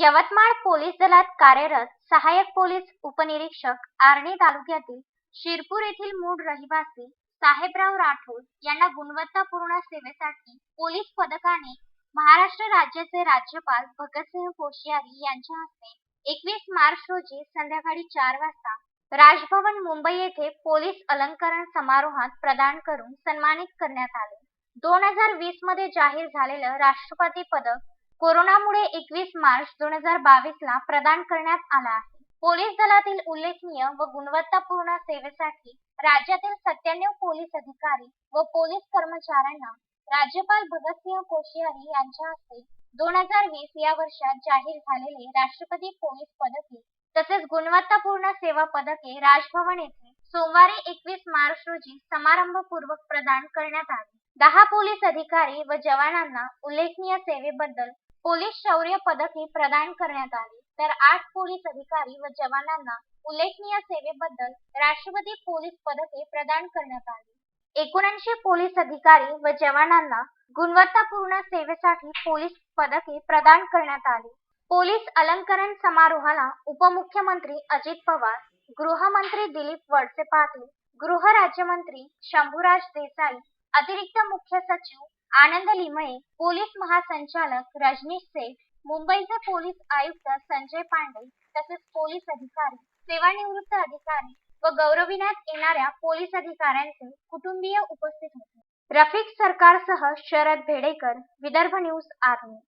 Yavatmal police दलात कार्यरत सहाय्यक पोलीस उपनिरीक्षक आर्णी तालुक्यातील शिरपूर येथील मूळ रहिवासी साहेबराव राठोड यांना गुणवत्तापूर्ण सेवेसाठी पोलीस पदकाने महाराष्ट्र राज्याचे राज्यपाल भगतसिंह कोश्यारी यांच्या हस्ते एकवीस मार्च रोजी संध्याकाळी चार वाजता राजभवन मुंबई येथे पोलीस अलंकरण समारोहात प्रदान करून सन्मानित करण्यात आले. दोन हजार वीसमध्ये जाहीर झालेलं राष्ट्रपती पदक कोरोनामुळे एकवीस मार्च दोन हजार बावीस ला प्रदान करण्यात आला आहे. पोलीस दलातील उल्लेखनीय व गुणवत्तापूर्ण सेवेसाठी राज्यातील सत्त्याण्णव पोलीस अधिकारी व पोलीस कर्मचाऱ्यांना राज्यपाल भगतसिंह कोश्यारी यांच्या हस्ते दोन हजार वीस या वर्षात जाहीर झालेले राष्ट्रपती पोलीस पदके तसेच गुणवत्तापूर्ण सेवा पदके राजभवन येथे सोमवारी एकवीस मार्च रोजी समारंभपूर्वक प्रदान करण्यात आले. दहा पोलीस अधिकारी व जवानांना उल्लेखनीय सेवेबद्दल पोलीस शौर्य पदके प्रदान करण्यात आली. तर आठ पोलीस अधिकारी व जवानांना उल्लेखनीय सेवेबद्दल राष्ट्रपती पोलीस पदके प्रदान करण्यात आली. एकोणऐंशी पोलीस अधिकारी व जवानांना गुणवत्तापूर्ण सेवेसाठी पोलीस पदके प्रदान करण्यात आली. पोलीस अलंकरण समारोहाला उपमुख्यमंत्री अजित पवार गृहमंत्री दिलीप वळसे पाटील गृह राज्यमंत्री शंभूराज देसाई अतिरिक्त मुख्य सचिव आनंद लिमये पोलीस महासंचालक रजनीश सेठ मुंबईचे पोलीस आयुक्त संजय पांडे तसेच पोलीस अधिकारी सेवानिवृत्त अधिकारी व गौरविण्यात येणाऱ्या पोलीस अधिकाऱ्यांचे कुटुंबीय उपस्थित होते. रफिक सरकारसह शरद भेडेकर विदर्भ न्यूज आर्मी.